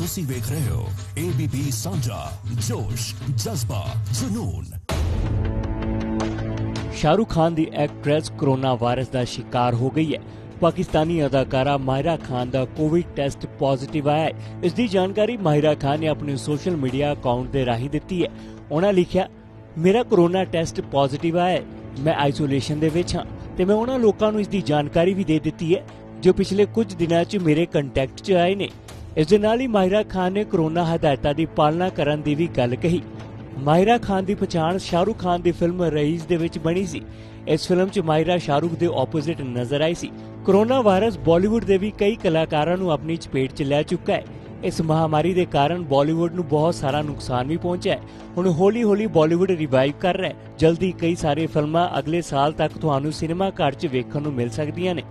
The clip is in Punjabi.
ਤੁਸੀਂ ਵੇਖ ਰਹੇ ਹੋ ABP ਸਾਂਝਾ, ਜੋਸ਼, ਜਜ਼ਬਾ, ਜਨੂਨ। ਸ਼ਾਹਰੁਖ ਖਾਨ ਦੀ ਐਕਟ੍ਰੈਸ ਕੋਰੋਨਾ ਵਾਇਰਸ ਦਾ ਸ਼ਿਕਾਰ ਹੋ ਗਈ ਹੈ। ਪਾਕਿਸਤਾਨੀ ਅਦਾਕਾਰਾ ਮਾਹਿਰਾ ਖਾਨ ਦਾ ਕੋਵਿਡ ਟੈਸਟ ਪੋਜ਼ਿਟਿਵ ਆਇਆ ਹੈ। ਇਸ ਦੀ ਜਾਣਕਾਰੀ ਮਾਹਿਰਾ ਖਾਨ ਨੇ ਆਪਣੇ ਸੋਸ਼ਲ ਮੀਡੀਆ ਅਕਾਊਂਟ ਦੇ ਰਾਹੀਂ ਦਿੱਤੀ ਹੈ। ਉਹਨਾਂ ਲਿਖਿਆ, ਮੇਰਾ ਕੋਰੋਨਾ ਟੈਸਟ ਪੋਜ਼ਿਟਿਵ ਆਇਆ ਹੈ। ਮੈਂ ਆਈਸੋਲੇਸ਼ਨ ਦੇ ਵਿੱਚ ਹਾਂ ਤੇ ਮੈਂ ਉਹਨਾਂ ਲੋਕਾਂ ਨੂੰ ਇਸ ਦੀ ਜਾਣਕਾਰੀ ਵੀ ਦੇ ਦਿੱਤੀ ਹੈ, ਜੋ ਪਿਛਲੇ ਕੁਝ ਦਿਨਾਂ 'ਚ ਮੇਰੇ ਕੰਟੈਕਟ 'ਚ ਆਏ ਨੇ। ਇਸ ਦੇ ਨਾਲ ਹੀ ਮਾਹਿਰਾ ਖਾਨ ਨੇ ਕੋਰੋਨਾ ਹਦਾਇਤਾਂ ਦੀ ਪਾਲਣਾ ਕਰਨ ਦੀ ਵੀ ਗੱਲ ਕਹੀ। ਮਾਹਿਰਾ ਖਾਨ ਦੀ ਪਛਾਣ ਸ਼ਾਹਰੁਖ ਖਾਨ ਦੀ ਫਿਲਮ ਰਈਸ ਦੇ ਵਿੱਚ ਬਣੀ ਸੀ। ਇਸ ਫਿਲਮ 'ਚ ਮਾਹਿਰਾ ਸ਼ਾਹਰੁਖ ਦੇ ਆਪੋਜ਼ਿਟ ਨਜ਼ਰ ਆਈ ਸੀ। ਕੋਰੋਨਾ ਵਾਇਰਸ ਬਾਲੀਵੁੱਡ ਦੇ ਵੀ ਕਈ ਕਲਾਕਾਰਾਂ ਨੂੰ ਆਪਣੀ ਚਪੇਟ 'ਚ ਲੈ ਚੁੱਕਾ ਹੈ। ਇਸ ਮਹਾਮਾਰੀ ਦੇ ਕਾਰਨ ਬਾਲੀਵੁੱਡ ਨੂੰ ਬਹੁਤ ਸਾਰਾ ਨੁਕਸਾਨ ਵੀ ਪਹੁੰਚਿਆ ਹੈ। ਹੁਣ ਹੌਲੀ-ਹੌਲੀ ਬਾਲੀਵੁੱਡ ਰਿਵਾਈਵ ਕਰ ਰਿਹਾ ਹੈ। ਜਲਦੀ ਕਈ ਸਾਰੇ ਫਿਲਮਾਂ ਅਗਲੇ ਸਾਲ ਤੱਕ ਤੁਹਾਨੂੰ ਸਿਨੇਮਾ ਘਰ 'ਚ ਵੇਖਣ ਨੂੰ ਮਿਲ ਸਕਦੀਆਂ ਨੇ।